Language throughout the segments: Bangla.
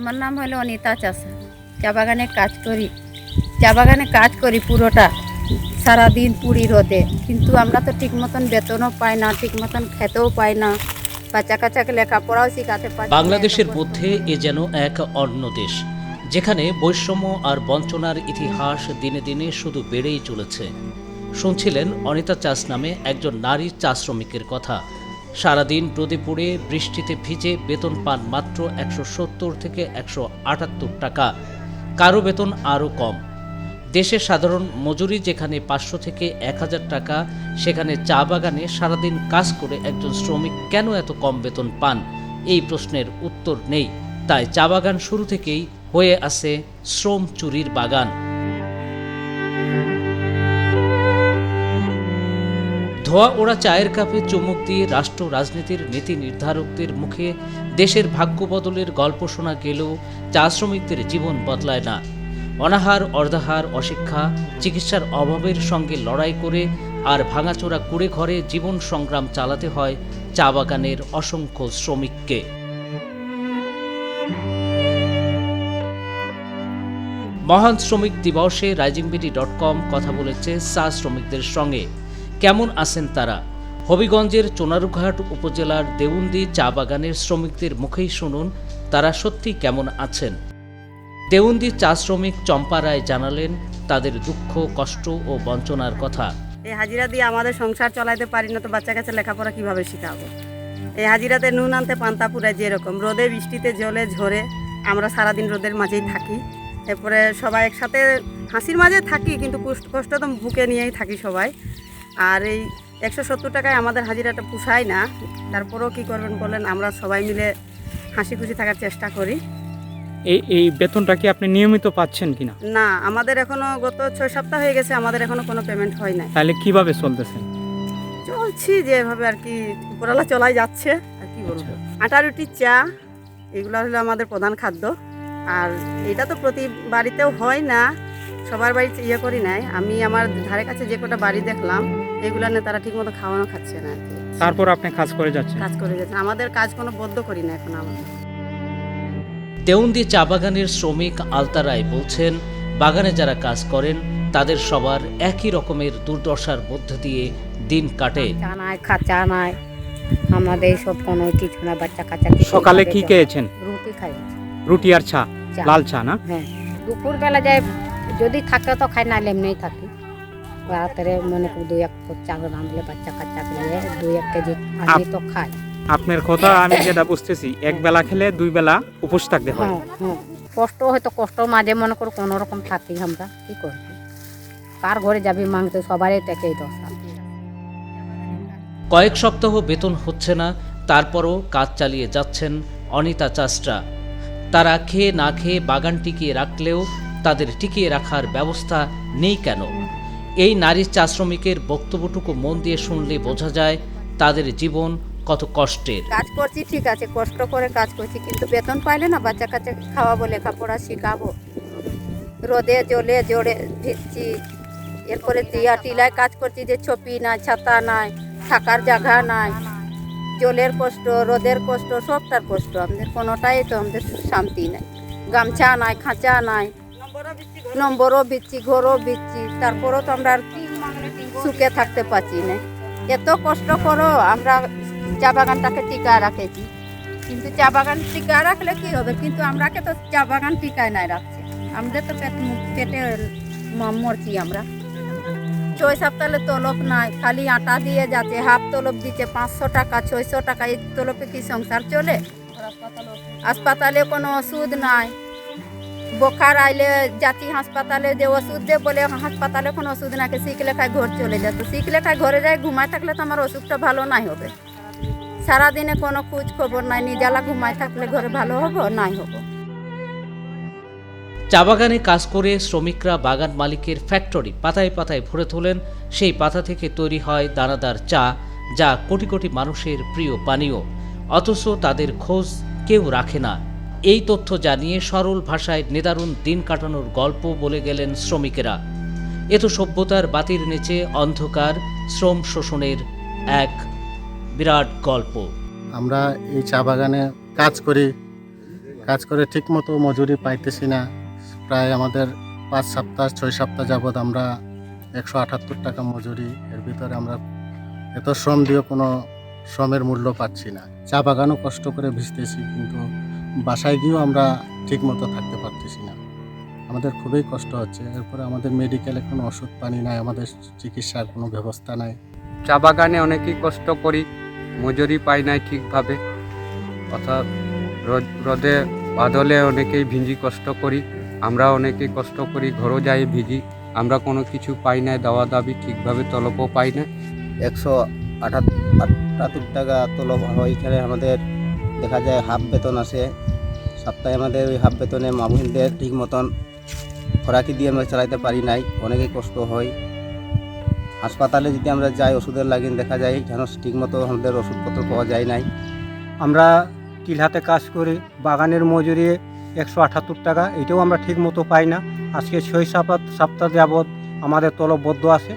আমার নাম হলো অনিতা চাষা চা বাগানে কাজ করি। চা বাগানে কাজ করি পুরোটা। সারাদিন পুরী রোদে। কিন্তু আমরা তো ঠিক মতন বেতনও পাই না ঠিক মতন খেতেও পাই না। বাচ্চা কাচ্চাকে লেখাপড়াও শেখাতে পারি বাংলাদেশের মধ্যে এ যেন এক অন্য দেশ যেখানে বৈষম্য আর বঞ্চনার ইতিহাস দিনে দিনে শুধু বেড়েই চলেছে। শুনছিলেন অনিতা চাষ নামে একজন নারী চা শ্রমিকের কথা। সারাদিন রোদে পড়ে, বৃষ্টিতে ভিজে বেতন পান মাত্র একশো সত্তর থেকে একশো আটাত্তর টাকা। কারও বেতন আরও কম। দেশের সাধারণ মজুরি যেখানে পাঁচশো থেকে এক হাজার টাকা, সেখানে চা বাগানে সারাদিন কাজ করে একজন শ্রমিক কেন এত কম বেতন পান? এই প্রশ্নের উত্তর নেই। তাই চা বাগান শুরু থেকেই হয়ে আসে শ্রম চুরির বাগান। ধোয়া ওড়া চায়ের কাপে চুমুক দিয়ে রাষ্ট্র, রাজনীতির নীতি নির্ধারকদের মুখে দেশের ভাগ্য বদলের গল্প শোনা গেলেও চা শ্রমিকদের জীবন বদলায় না। অনাহার, অর্ধাহার, অশিক্ষা, চিকিৎসার অভাবের সঙ্গে লড়াই করে আর ভাঙাচোরা কুড়ে ঘরে জীবন সংগ্রাম চালাতে হয় চা বাগানের অসংখ্য শ্রমিককে। মহান শ্রমিক দিবসে রাইজিংবিডি ডট কম কথা বলেছে চা শ্রমিকদের সঙ্গে। কেমন আছেন তারা? হবিগঞ্জের চোনারুঘাট উপজেলার দেউন্দি চা বাগানের শ্রমিকদের মুখেই শুনুন, তারা সত্যি কেমন আছেন? দেউন্দি চা শ্রমিক চম্পা রায় জানালেন তাদের দুঃখ, কষ্ট ও বঞ্চনার কথা। এই হাজিরা দিয়ে আমাদের সংসার চালাতে পারি না তো বাচ্চা কাছে লেখাপড়া কীভাবে শেখাবো? এই হাজিরাতে নুন আনতে পান্তা পুরায় যেরকম, রোদে, বৃষ্টিতে, জলে, ঝরে আমরা সারাদিন রোদের মাঝেই থাকি। এরপরে সবাই একসাথে হাসির মাঝে থাকি, কিন্তু কষ্ট তো বুকে নিয়েই থাকি সবাই। আর এই একশো সত্তর টাকায় আমাদের হাজিরাটা পুষায় না। তারপরেও কী করবেন বলেন আমরা সবাই মিলে হাসি খুশি থাকার চেষ্টা করি। এই এই বেতনটা কি আপনি নিয়মিত পাচ্ছেন কিনা? না আমাদের এখনও গত ছয় সপ্তাহ হয়ে গেছে আমাদের এখনও কোনো পেমেন্ট হয় না তাহলে কীভাবে চলতেছেন চলছি যেভাবে আর কি উপরালা চলাই যাচ্ছে আর কি বলব। আটা রুটি চা এগুলো হলো আমাদের প্রধান খাদ্য। আর এটা তো প্রতি বাড়িতেও হয় না সবার বাড়িতে ইয়ে করি নাই। আমি আমার ধারে কাছে যে কটা বাড়ি দেখলাম এগুলো নিয়ে তারা ঠিকমতো খাওয়ানো খাচ্ছে না তারপর আপনি কাজ করে যাচ্ছেন? কাজ করে যাচ্ছে আমাদের কাজ কোনো বদ্ধ করি না এখন আমাদের দেউন্দি চা বাগানের শ্রমিক আলতা রায় বলছেন বাগানে যারা কাজ করেন তাদের সবার একই রকমের দুর্দশার মধ্য দিয়ে দিন কাটে। চা নাই খাচা নাই। আমাদের সব কোনো কিছু না বাচ্চা কাচ্চা কিছু সকালে কি খেয়েছেন? রুটি খাই রুটি আর চা চা। লাল চা না? হ্যাঁ। দুপুর বেলা যায় যদি থাকে তো খাই না এমনিই থাকি। রাত্রে মনে করি দুই এক চাল রাঁধলে বাচ্চা কাচ্চা নিয়ে দুই এক কেজি আমি তো খাই। আপনার কথা আমি যেটা বুঝতেছি এক বেলা খেলে দুই বেলা উপোস থাকতে হয়। হ্যাঁ হ্যাঁ। কষ্ট হয়তো কষ্ট মাঝে মনে করো কোনো রকম থাকি আমরা কি করব? কার ঘরে যাবি মাংস সবারই তো একই দশা। কয়েক সপ্তাহ বেতন হচ্ছে না তারপরও কাজ চালিয়ে যাচ্ছেন অনিতা চাষরা। তারা খেয়ে না খেয়ে বাগান টিকিয়ে রাখলেও তাদের টিকিয়ে রাখার ব্যবস্থা নেই কেন? এই নারী চা শ্রমিকের বক্তব্যটুকু মন দিয়ে শুনলে বোঝা যায় তাদের জীবন কত কষ্টের। কাজ করছি, ঠিক আছে, কষ্ট করে কাজ করছি, কিন্তু বেতন পাইলে না বাচ্চা কাচ্চা খাওয়াবো, লেখাপড়া শিখাবো। রোদে, জলে, জোরে ভিজছি, এরপরে টিয়া টিলায় কাজ করছি যে ছপি নাই, ছাতা নাই, থাকার জায়গা নাই। জলের কষ্ট, রোদের কষ্ট, সবটার কষ্ট, আমাদের কোনোটাই তো আমাদের শান্তি নাই। গামছা নাই, খাঁচা নাই নম্বরও বিচ্ছি ঘরও বিচ্ছি তারপরেও তো আমরা আর সুখে থাকতে পারছি না। এত কষ্ট করো আমরা চা বাগানটাকে টিকা রাখেছি। কিন্তু চা বাগান টিকা রাখলে কি হবে? কিন্তু আমরাকে তো চা বাগান টিকায় নাই রাখছে। আমাদের তো পেট পেটে মরছি আমরা। ছয় সপ্তাহে তলব নাই, খালি আটা দিয়ে যাচ্ছে, হাফ তলব দিচ্ছে, পাঁচশো টাকা, ছয়শো টাকা এই তলবে কি সংসার চলে? হাসপাতালে কোনো ওষুধ নাই। বোখার আইলে যাচ্ছি হাসপাতালে যে ওষুধ দে বলে, হাসপাতালে কোনো ওষুধ নাকি শিখ লেখায় ঘর চলে যায়। তো শিখ লেখায় ঘরে যায়, ঘুমায় থাকলে তো আমার অসুখটা ভালো নাই হবে। সারাদিনে কোনো খোঁজ খবর নাই, নিজালা ঘুমায় থাকলে ঘরে ভালো হব, নাই হব। চা বাগানে কাজ করে শ্রমিকরা বাগান মালিকের ফ্যাক্টরি পাতায় পাতায় ভরে তোলেন। সেই পাতা থেকে তৈরি হয় দানাদার চা, যা কোটি কোটি মানুষের প্রিয় পানীয়। অথচ তাদের খোঁজ কেউ রাখে না। এই তথ্য জানিয়ে সরল ভাষায় নিদারুণ দিন কাটানোর গল্প বলে গেলেন শ্রমিকেরা। এ তো সভ্যতার বাতির নিচে অন্ধকার, শ্রম শোষণের এক বিরাট গল্প। আমরা এই চা বাগানে কাজ করি, কাজ করে ঠিক মতো মজুরি পাইতেছি না। প্রায় আমাদের পাঁচ সপ্তাহ, ছয় সপ্তাহ যাবৎ আমরা একশো আটাত্তর টাকা মজুরি, এর ভিতরে আমরা এত শ্রম দিয়ে কোনো শ্রমের মূল্য পাচ্ছি না। চা বাগানও কষ্ট করে ভিজতেছি, কিন্তু বাসায় গিয়েও আমরা ঠিক মতো থাকতে পারতেছি না। আমাদের খুবই কষ্ট হচ্ছে। এরপরে আমাদের মেডিকেলে কোনো ওষুধ পানি নাই আমাদের চিকিৎসার কোনো ব্যবস্থা নাই। চা বাগানে অনেকেই কষ্ট করি মজুরি পাই নাই ঠিকভাবে। অর্থাৎ রোদ রোদে বাদলে অনেকেই ভিজি কষ্ট করি আমরা অনেকেই কষ্ট করি ঘরও যাই ভিজি। আমরা কোনো কিছু পাই না দাওয়া দাবি ঠিকভাবে তলবও পাই না। একশো আটাত্তর টাকা তলব হয় এখানে আমাদের দেখা যায় হাফ বেতন আসে। সপ্তাহে আমাদের ওই হাফ বেতনে মামুনদের ঠিক মতন খোরাকি দিয়ে আমরা চালাইতে পারি নাই, অনেকেই কষ্ট হয়। হাসপাতালে যদি আমরা যাই, ওষুধের লাগিন দেখা যায় যেন ঠিক মতো আমাদের ওষুধপত্র পাওয়া যায় নাই। আমরা টিলহাতে কাজ করি বাগানের মজুরি একশো আটাত্তর টাকা, এটাও আমরা ঠিক মতো পাই না। আজকে ছয় সপ্তাহ সপ্তাহ যাবৎ আমাদের তলবদ্ধ আছে।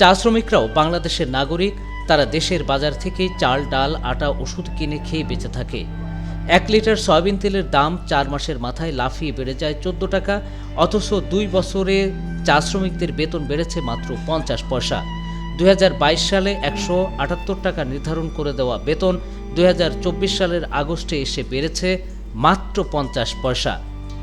চা শ্রমিকরাও বাংলাদেশের নাগরিক তারা দেশের বাজার থেকে চাল, ডাল, আটা, ওষুধ কিনে খেয়ে বেঁচে থাকে। এক লিটার সয়াবিন তেলের দাম চার মাসের মাথায় লাফিয়ে বেড়ে যায় চোদ্দ টাকা, অথচ দুই বছরে চা শ্রমিকদের বেতন বেড়েছে মাত্র পঞ্চাশ পয়সা। দুই হাজার বাইশ সালে একশো আটাত্তর টাকা নির্ধারণ করে দেওয়া বেতন দুই হাজার চব্বিশ সালের আগস্টে এসে বেড়েছে মাত্র পঞ্চাশ পয়সা।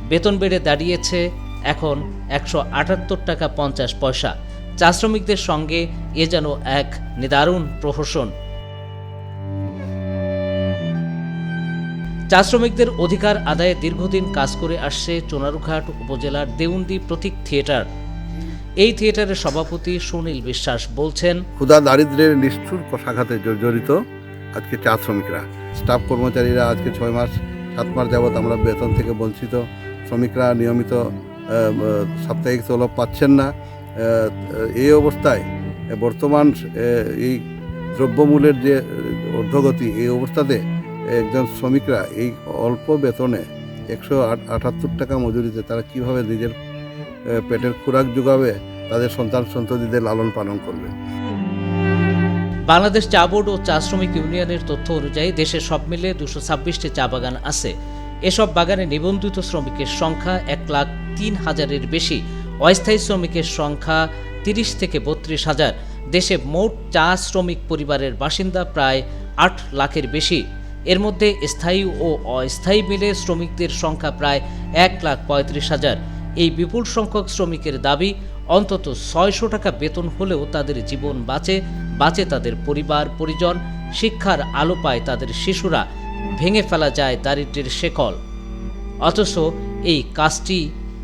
বেতন বেড়ে দাঁড়িয়েছে এখন একশো আটাত্তর টাকা পঞ্চাশ পয়সা। চা শ্রমিকদের সঙ্গে এ যেন এক নিদারুণ প্রহসন। চা শ্রমিকদের অধিকার আদায়ে দীর্ঘদিন কাজ করে আসছে চোনারুঘাট উপজেলার দেউন্দি প্রতীক থিয়েটার। এই থিয়েটারের সভাপতি সুনীল বিশ্বাস বলছেন, ক্ষুধা দারিদ্রের নিষ্ঠুর কষাঘাতে জ- জড়িত আজকে চা শ্রমিকরা। স্টাফ কর্মচারীরা আজকে ছয় মাস, সাত মাস যাবৎ আমরা বেতন থেকে বঞ্চিত। শ্রমিকরা নিয়মিত সাপ্তাহিক তলব পাচ্ছেন না। এই অবস্থায় বর্তমান এই দ্রব্যমূল্যের যে আহ, ঊর্ধ্বগতি এই অবস্থাতে একজন শ্রমিকরা এই অল্প বেতনে একশো আটাত্তর টাকা মজুরিতে তারা কীভাবে নিজের পেটের খোরাক যোগাবে তাদের সন্তান সন্ততিদের লালন পালন করবে? বাংলাদেশ চা বোর্ড ও চা শ্রমিক ইউনিয়নের তথ্য অনুযায়ী দেশে সব মিলে দুশো ছাব্বিশটি চা বাগান আছে। এসব বাগানে নিবন্ধিত শ্রমিকের সংখ্যা এক লাখ তিন হাজারের বেশি। অস্থায়ী শ্রমিকের সংখ্যা তিরিশ থেকে বত্রিশ হাজার। দেশে মোট চা শ্রমিক পরিবারের বাসিন্দা প্রায় আট লাখের বেশি। এর মধ্যে স্থায়ী ও অস্থায়ী মিলে শ্রমিকদের সংখ্যা প্রায় এক লাখ পঁয়ত্রিশ হাজার। এই বিপুল সংখ্যক শ্রমিকের দাবি, অন্তত ছয়শো টাকা বেতন হলেও তাদের জীবন বাঁচে বাঁচে তাদের পরিবার, পরিজন, শিক্ষার আলো পায় তাদের শিশুরা, ভেঙে ফেলা যায় দারিদ্র্যের শেকল। অথচ এই কাজটি